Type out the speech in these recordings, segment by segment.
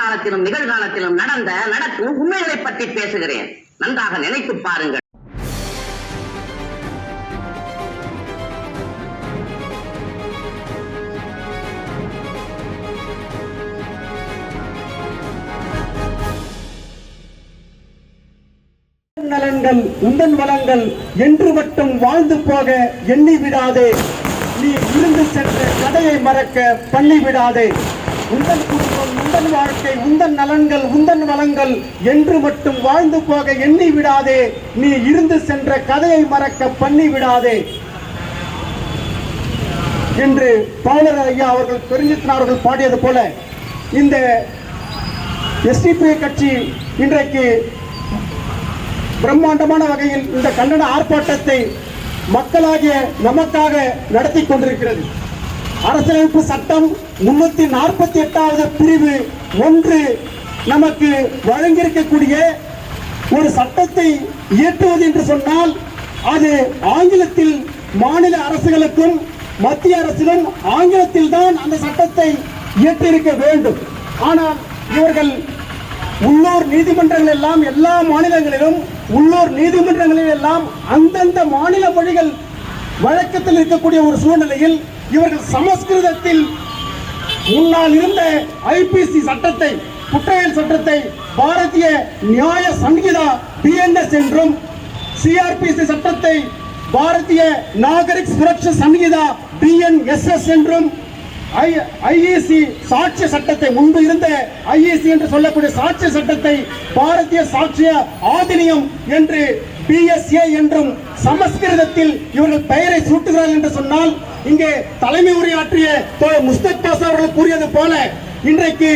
காலத்திலும் நிகழ்காலத்திலும் நடந்த நடக்கும் உண்மைகளை பற்றி பேசுகிறேன். நன்றாக நினைத்து பாருங்கள். நலன்கள் உந்தன் வளங்கள் என்று மட்டும் வாழ்ந்து போக எண்ணி விடாதே. நீ இருந்து சென்ற கதையை மறக்க பண்ணி விடாதே. உந்தன் உந்தன் வாழ்க்கை உந்தன் நலன்கள் உந்தன் வளங்கள் என்று மட்டும் வாழ்ந்து போக எண்ணி விடாதே. நீ இருந்து சென்ற கதையை மறக்க பண்ணி விடாதே. என்று பாலர் ஐயா அவர்கள் பெருஞ்சித்தன் அவர்கள் பாடியது போல இந்த எஸ்டிபி கட்சி இன்றைக்கு பிரம்மாண்டமான வகையில் இந்த கண்டன ஆர்ப்பாட்டத்தை மக்களாகிய நமக்காக நடத்தி கொண்டிருக்கிறது. அரசியலமைப்பு சட்டம் முன்னூத்தி நாற்பத்தி எட்டாவது பிரிவு ஒன்று நமக்கு வழங்கியிருக்கக்கூடிய ஒரு சட்டத்தை இயற்றுவது என்று சொன்னால் அது ஆங்கிலத்தில் மாநில அரசுகளுக்கும் மத்திய அரசிலும் ஆங்கிலத்தில் தான் அந்த சட்டத்தை இயற்றியிருக்க வேண்டும். ஆனால் இவர்கள் உள்ளூர் நீதிமன்றங்கள் எல்லாம் எல்லா மாநிலங்களிலும் உள்ளூர் நீதிமன்றங்களில் எல்லாம் அந்தந்த மாநில மொழிகள் வழக்கத்தில் இருக்கக்கூடிய ஒரு சூழ்நிலையில் இவர்கள் சமஸ்கிருதத்தில் முன்னால் இருந்த ஐபிசி சட்டத்தை குற்றவியல் சட்டத்தை பாரதிய நியாய சங்கீதா பிஎன்எஸ் என்றும் சிஆர்பிசி சட்டத்தை பாரதிய நாகரிக் சுரக்ஷா சங்கீதா பிஎன்எஸ்எஸ் என்றும் ஐஏசி சாட்சிய சட்டத்தை முன்பு இருந்த ஐஏசி என்று சொல்லக்கூடிய சாட்சிய சட்டத்தை பாரதிய சாட்சிய ஆதினியம் என்று பிஎஸ்ஏ என்றும் சமஸ்கிருதத்தில் இவர்கள் பெயரை சூட்டுகிறார்கள் என்று சொன்னால் இங்கே தலைமை உரையாற்றிய முஸ்தக் பாஸ் அவர்கள் கூறியது போல இன்றைக்கு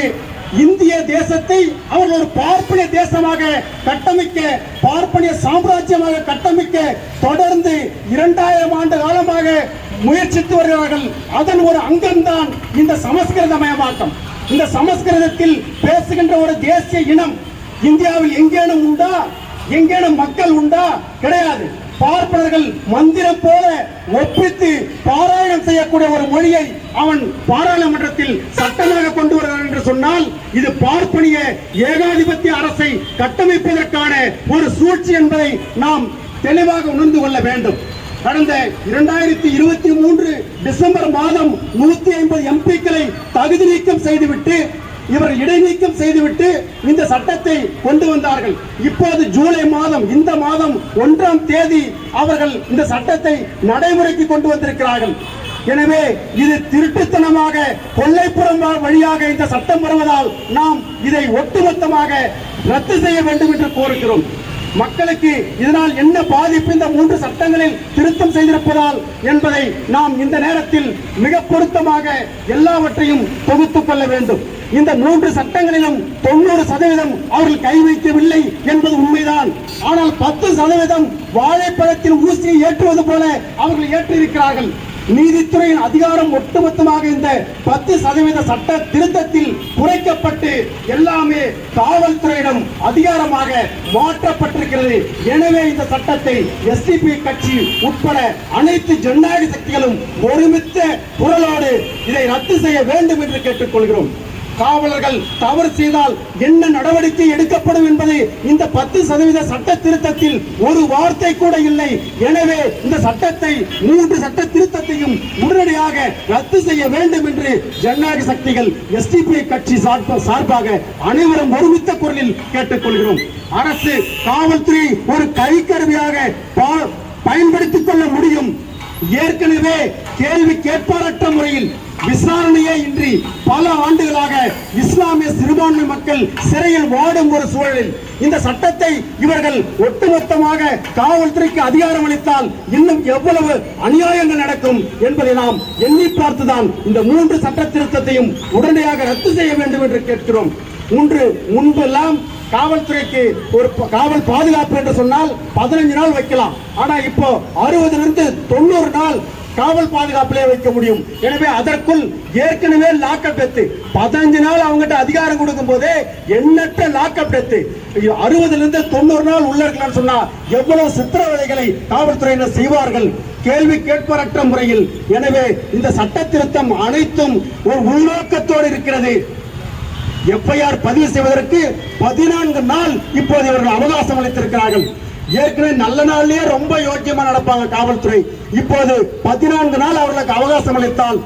இந்திய தேசத்தை அவர்கள் ஒரு பார்ப்பனிய தேசமாக கட்டமைக்க பார்ப்பனிய சாம்ராஜ்யமாக கட்டமைக்க தொடர்ந்து இரண்டாயிரம் ஆண்டு காலமாக முயற்சித்து வருகிறார்கள். அதன் ஒரு அங்கம்தான் இந்த சமஸ்கிருதமயமாக்கம். இந்த சமஸ்கிருதத்தில் பேசுகின்ற ஒரு தேசிய இனம் இந்தியாவில் எங்கேனும் உண்டா? எங்கேனும் மக்கள் உண்டா? கிடையாது. பார்ப்பனர்கள் மந்திரம் போல ஒப்பித்து பாராயணம் செய்யக்கூடிய ஒரு மொழியை அவன் பாராளுமன்றத்தில் சட்டமாக கொண்டு வருகிறான் என்று சொன்னால் இது பார்ப்பனிய ஏகாதிபத்திய அரசை கட்டமைப்பதற்கான ஒரு சூழ்ச்சி என்பதை நாம் தெளிவாக உணர்ந்து கொள்ள வேண்டும். கடந்த இரண்டாயிரத்தி இருபத்தி மூன்று டிசம்பர் மாதம் நூத்தி ஐம்பது எம்பிக்களை தகுதி நீக்கம் செய்துவிட்டு இவர் இடைநீக்கம் செய்துவிட்டு இந்த சட்டத்தை கொண்டு வந்தார்கள். இப்போது ஜூலை மாதம் இந்த மாதம் ஒன்றாம் தேதி அவர்கள் இந்த சட்டத்தை நடைமுறைக்கு கொண்டு வந்திருக்கிறார்கள். எனவே இது திருட்டுத்தனமாக கொள்ளைப்புறம் வழியாக இந்த சட்டம் வருவதால் நாம் இதை ஒட்டுமொத்தமாக ரத்து செய்ய வேண்டும் என்று கோருகிறோம். மக்களுக்கு இதனால் என்ன பாதிப்பு இந்த மூன்று சட்டங்களில் திருத்தம் செய்திருப்பதால் என்பதை நாம் இந்த நேரத்தில் மிக பொருத்தமாக எல்லாவற்றையும் தொகுத்துக் கொள்ள வேண்டும். இந்த மூன்று சட்டங்களிலும் தொண்ணூறு சதவீதம் அவர்கள் கை வைக்கவில்லை என்பது உண்மைதான். ஆனால் பத்து சதவீதம் வாழைப்பழத்தில் ஊசியை ஏற்றுவது போல அவர்கள் ஏற்றிருக்கிறார்கள். நீதித்துறையின் அதிகாரம் ஒட்டுமொத்தமாக இந்த பத்து சதவீத சட்ட திருத்தத்தில் குறைக்கப்பட்டு எல்லாமே காவல்துறையிடம் அதிகாரமாக மாற்றப்பட்டிருக்கிறது. எனவே இந்த சட்டத்தை எஸ்டிபி கட்சி உட்பட அனைத்து ஜனநாயக சக்திகளும் ஒருமித்த குரலோடு இதை ரத்து செய்ய வேண்டும் என்று கேட்டுக்கொள்கிறோம். காவலர்கள் தவறு செய்தால் என்ன நடவடிக்கை எடுக்கப்படும் என்பது இந்த பத்து சதவீத சட்ட திருத்தத்தில் ஒரு வார்த்தை கூட இல்லை. எனவே இந்த சட்டத்தை மூன்று சட்ட திருத்தத்தையும் உடனடியாக ரத்து செய்ய வேண்டும் என்று ஜனநாயக சக்திகள் எஸ்டிபிஐ கட்சி சார்பாக அனைவரும் ஒருமித்த குரலில் கேட்டுக்கொள்கிறோம். அரசு காவல்துறை ஒரு கைக்கருவியாக பா- பயன்படுத்திக் கொள்ள முடியும். ஏற்கனவே கேள்வி கேட்பாரற்ற முறையில் விசாரணையே இன்றி பல ஆண்டுகளாக இஸ்லாமிய சிறுபான்மை மக்கள் சிறையில் வாடும் ஒரு சூழலில் இந்த சட்டத்தை இவர்கள் ஒட்டுமொத்தமாக காவல்துறைக்கு அதிகாரம் அளித்தால் இன்னும் எவ்வளவு அநியாயங்கள் நடக்கும் என்பதை நாம் எண்ணி பார்த்துதான் இந்த மூன்று சட்ட திருத்தத்தையும் உடனடியாக ரத்து செய்ய வேண்டும் என்று கேட்கிறோம். ஒன்று முன்பெல்லாம் காவல்துறைக்கு ஒரு காவல் பாதுகாப்பு என்று சொன்னால் பதினஞ்சு நாள் வைக்கலாம். ஆனா இப்போ அறுபதுல இருந்து தொண்ணூறு நாள் காவல் பாதுகாப்பிலே வைக்க முடியும். எனவே அதற்குள் ஏற்கனவே லாக்அப் டெத்து பதினஞ்சு நாள் அவங்ககிட்ட அதிகாரம் கொடுக்கும் போதே எண்ணற்ற லாக்அப் டெத்து அறுபதுல இருந்து தொண்ணூறு நாள் உள்ள இருக்கலாம்னு சொன்னா எவ்வளவு சித்திரவதைகளை காவல்துறையினர் செய்வார்கள்? கேள்வி கேட்பரற்ற முறையில். எனவே இந்த சட்ட திருத்தம் அனைத்தும் ஒரு உள்நோக்கத்தோடு இருக்கிறது. எஃப்ஐஆர் பதிவு செய்வதற்கு பதினான்கு நாள் இப்போது இவர்கள் அவகாசம் அளித்திருக்கிறார்கள். ஏற்கனவே நல்ல நாள்லயே ரொம்ப யோக்கியமா நடப்பாங்க காவல்துறை. இப்போது பதினான்கு நாள் அவர்களுக்கு அவகாசம் அளித்தால்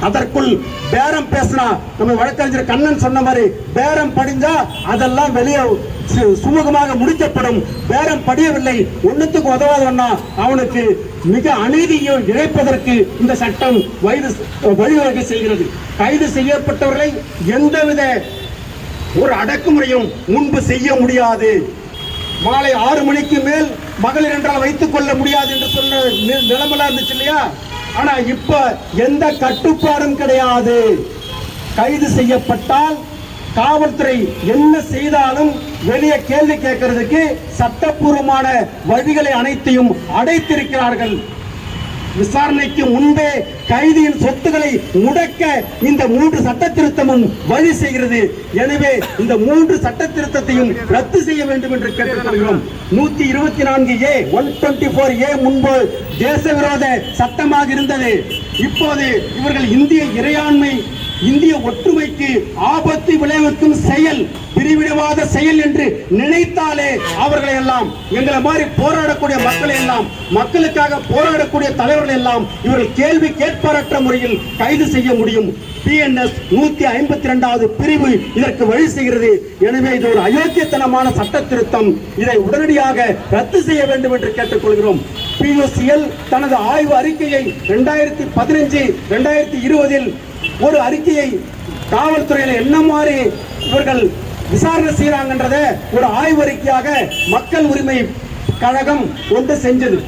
அதற்குள் பேரம் பேசினா நம்ம வழக்கறிஞர் கண்ணன் சொன்ன மாதிரி பேரம் படிஞ்சா அதெல்லாம் வெளியே சு- சுமூகமாக முடிக்கப்படும். பேரம் படியவில்லை ஒன்னுத்துக்கு உதவாதவன்னா அவனுக்கு மிக அநீதியை இழைப்பதற்கு இந்த சட்டம் வயது வழிவகை செய்கிறது. கைது செய்யப்பட்டவர்களை எந்தவித ஒரு அடக்குமுறையும் முன்பு செய்ய முடியாது. மாலை ஆறு மணிக்கு மேல் மகளிர் என்றால் வைத்துக் கொள்ள முடியாது என்று சொன்ன நி- இருந்துச்சு இல்லையா? ஆனா இப்ப எந்த கட்டுப்பாடும் கிடையாது. கைது செய்யப்பட்டால் காவல்துறை என்ன செய்தாலும் வெளியே கேள்வி கேட்கறதுக்கு சட்டப்பூர்வமான வழிகளை அனைத்தையும் அடைத்திருக்கிறார்கள். விசாரணைக்கு முன்பே கைதியின் சொத்துக்களை முடக்க இந்த மூன்று சட்ட திருத்தமும் வழி செய்கிறது. எனவே இந்த மூன்று சட்ட திருத்தத்தையும் ரத்து செய்ய வேண்டும் என்று கேட்டுக்கொள்கிறோம். நூத்தி இருபத்தி நான்கு ஏ ஒன் டுவெண்ட்டி போர் ஏ முன்பு தேச விரோத சட்டமாக இருந்தது. இப்போது இவர்கள் இந்திய இறையாண்மை இந்திய ஒற்றுமைக்கு ஆபத்து விளைவிக்கும் பிரிவினவாத செயல் என்று நினைத்தாலே அவர்களை எல்லாம் எங்களை மாதிரி போராடக்கூடிய மக்களை எல்லாம் மக்களுக்காக போராடக்கூடிய தலைவர்கள் எல்லாம் இவர்கள் கேள்வி கேட்பாரற்ற முறையில் கைது செய்ய முடியும். பிஎன்எஸ் நூத்தி ஐம்பத்தி இரண்டாவது பிரிவு இதற்கு வழி செய்கிறது. எனவே இது ஒரு அயோக்கியத்தனமான சட்ட திருத்தம் இதை உடனடியாக ரத்து செய்ய வேண்டும் என்று கேட்டுக்கொள்கிறோம். பியூசிஎல் தனது ஆய்வு அறிக்கையை இரண்டாயிரத்தி பதினஞ்சு இரண்டாயிரத்தி இருபதில் ஒரு அறிக்கையை காவல்துறையில் என்ன மாதிரி இவர்கள் விசாரணை செய்யறாங்கன்றத ஒரு ஆய்வறிக்கையாக மக்கள் உரிமை கழகம் ஒன்று செஞ்சது.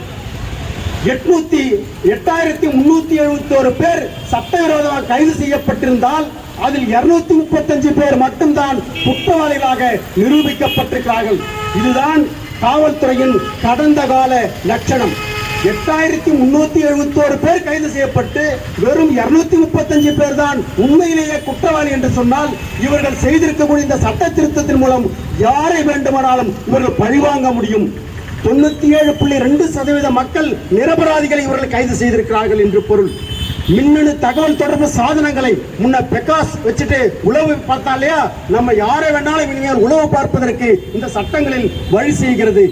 எட்நூத்தி எட்டாயிரத்தி முன்னூத்தி எழுபத்தி ஒரு பேர் சட்டவிரோதமாக கைது செய்யப்பட்டிருந்தால் அதில் இருநூத்தி முப்பத்தஞ்சு பேர் மட்டும்தான் குற்றவாளிகளாக நிரூபிக்கப்பட்டிருக்கிறார்கள். இதுதான் காவல்துறையின் கடந்த கால லட்சணம். எட்டாயிரத்தி முன்னூத்தி எழுபத்தி ஒரு பேர் கைது செய்யப்பட்டு வெறும் இருநூத்தி முப்பத்தஞ்சு பேர் தான் உண்மையிலேயே குற்றவாளி என்று சொன்னால் இவர்கள் செய்திருக்கக்கூடிய இந்த சட்ட திருத்தத்தின் மூலம் யாரை வேண்டுமானாலும் இவர்கள் பழிவாங்க முடியும். தொண்ணூத்தி ஏழு புள்ளி ரெண்டு சதவீத மக்கள் நிரபராதிகளை இவர்கள் கைது செய்திருக்கிறார்கள் என்று பொருள். மின்னணு தகவல் தொடர்பு சாதனங்களை முன்ன பெக்காஸ் வச்சுட்டு உளவு பார்த்தா இல்லையா? நம்ம யாரை வேணாலும் இனிமேல் உளவு பார்ப்பதற்கு இந்த சட்டங்களில் வழி செய்கிறது.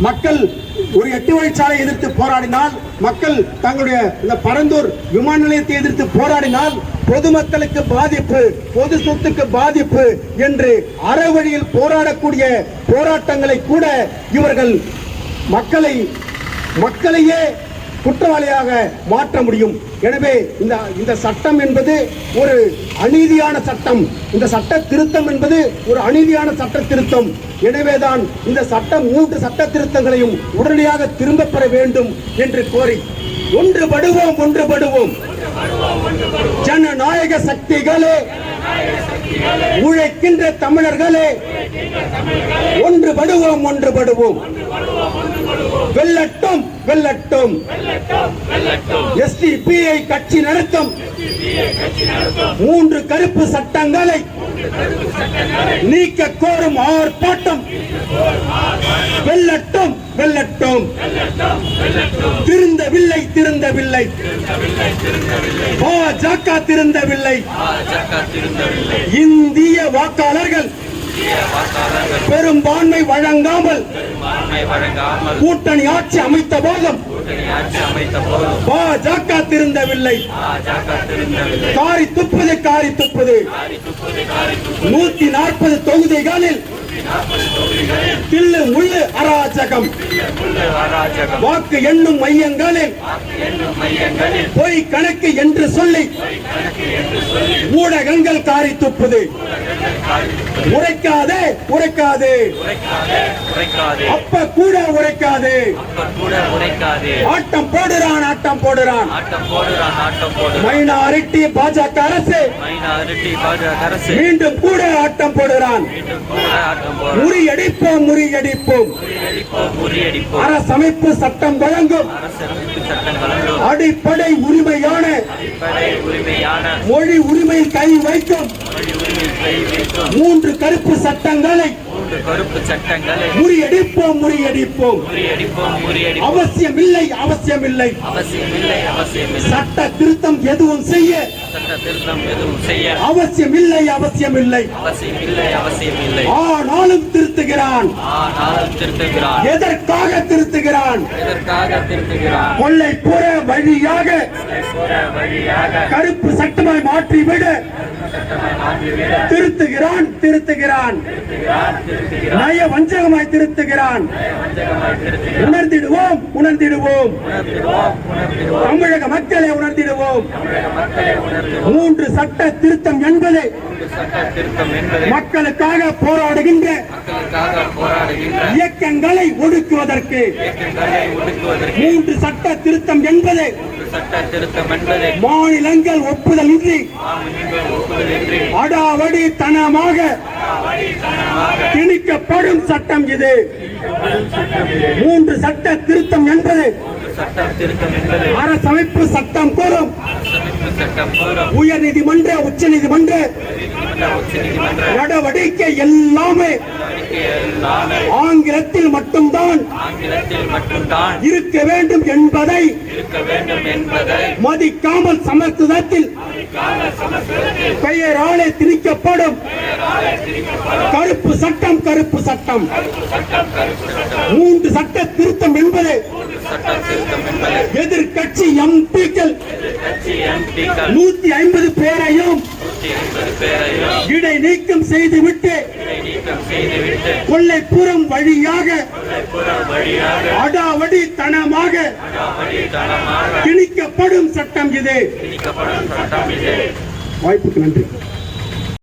மக்கள் ஒரு எட்டு வழிச்சாலை எதிர்த்து போராடினால் மக்கள் தங்களுடைய இந்த பரந்தூர் விமான நிலையத்தை எதிர்த்து போராடினால் பொதுமக்களுக்கு பாதிப்பு பொது சொத்துக்கு பாதிப்பு என்று அறவழியில் போராடக்கூடிய போராட்டங்களை கூட இவர்கள் மக்களை மக்களையே குற்றவாளியாக மாற்ற முடியும். எனவே இந்த இந்த சட்டம் என்பது ஒரு அநீதியான சட்டம். இந்த சட்ட திருத்தம் என்பது ஒரு அநீதியான சட்ட திருத்தம். எனவேதான் இந்த சட்டம் மூன்று சட்ட திருத்தங்களையும் உடனடியாக திரும்பப் பெற வேண்டும் என்று கோரி ஒன்றுபடுவோம் ஒன்றுபடுவோம். ஜனநாயக சக்திகளே உழைக்கின்ற தமிழர்களே ஒன்றுபடுவோம் ஒன்றுபடுவோம். வெல்லட்டும் வெல்லட்டும். எஸ்டிபிஐ கட்சி நடத்தும். மூன்று கருப்பு சட்டங்களை நீக்க கோரும் ஆர்ப்பாட்டம். வெல்லட்டும் வெல்லட்டும். திருந்தவில்லை திருந்தவில்லை. பாஜக திருந்தவில்லை. இந்திய வாக்காளர்கள் பெரும்பான்மை வழங்காமல் கூட்டணி ஆட்சி அமைத்த போதும் பாஜக திருந்தவில்லை. காரி துப்புது காரி துப்புது. நூத்தி நாற்பது தொகுதிகளில் தில்லு முள்ளு அராஜகம். வாக்கு எண்ணும் மையங்களில் பொய் கணக்கு என்று சொல்லி ஊடகங்கள் காரி துப்புது. உரைக்காதே உரைக்காது. அப்ப கூட உரைக்காது. ஆட்டம் போடுறான் ஆட்டம் போடுறான். ஆட்டம் போடுறான் ஆட்டம் போடுறான். மைனாரிட்டி பாஜக அரசு. மீண்டும் கூட ஆட்டம் போடுறான். முறியடிப்போம் முறியடிப்போம். அரசமைப்பு சட்டம் வழங்கும். அடிப்படை உரிமையான மொழி உரிமை கை வைக்கும். மொழி உரிமை கை வைக்கும். மூன்று கருப்பு சட்டங்களை மூன்று கருப்பு சட்டங்களை முறியடிப்போம் முறியடிப்போம். அவசியமில்லை அவசியமில்லை. அவசியமில்லை அவசியமில்லை. சட்ட திருத்தம் எதுவும் செய்ய அவசியம் இல்லை அவசியம் இல்லை ஆனாலும் திருத்துகிறான். எதற்காக திருத்துகிறான்? வழியாக போற வழியாக கருப்பு சட்டமாய் மாற்றிவிட. திருத்துகிறான் திருத்துகிறான். நய வஞ்சகமாய் திருத்துகிறான். உணர்ந்திடுவோம் உணர்ந்திடுவோம். தமிழக மக்களை உணர்ந்திடுவோம். மூன்று சட்ட திருத்தம் என்பது மக்களுக்காக போராடுகின்ற இயக்கங்களை ஒடுக்குவதற்கு. மூன்று சட்ட திருத்தம் என்பது மாநிலங்கள் ஒப்புதல் இன்றி அடாவடி தனமாக திணிக்கப்படும் சட்டம் இது. மூன்று சட்ட திருத்தம் என்பது அரசமைப்பு சட்டம் கூறும் உயர்நீதிமன்ற உயர் நீதிமன்ற உச்ச நீதிமன்ற நடவடிக்கை எல்லாமே ஆங்கிலத்தில் மட்டும்தான் இருக்க வேண்டும் என்பதை மதிக்காமல் சமத்துவத்தில் பெயராலே திணிக்கப்படும். கருப்பு சட்டம் கருப்பு சட்டம். மூன்று சட்ட திருத்தம் என்பது எதிர்கட்சி எம்பிக்கள் நூத்தி ஐம்பது பேரையும் இடை நீக்கம் செய்துவிட்டு கொள்ளைப்புறம் வழியாக அடாவடி தனமாக திணிக்கப்படும் சட்டம் இது. வாய்ப்புக்கு நன்றி.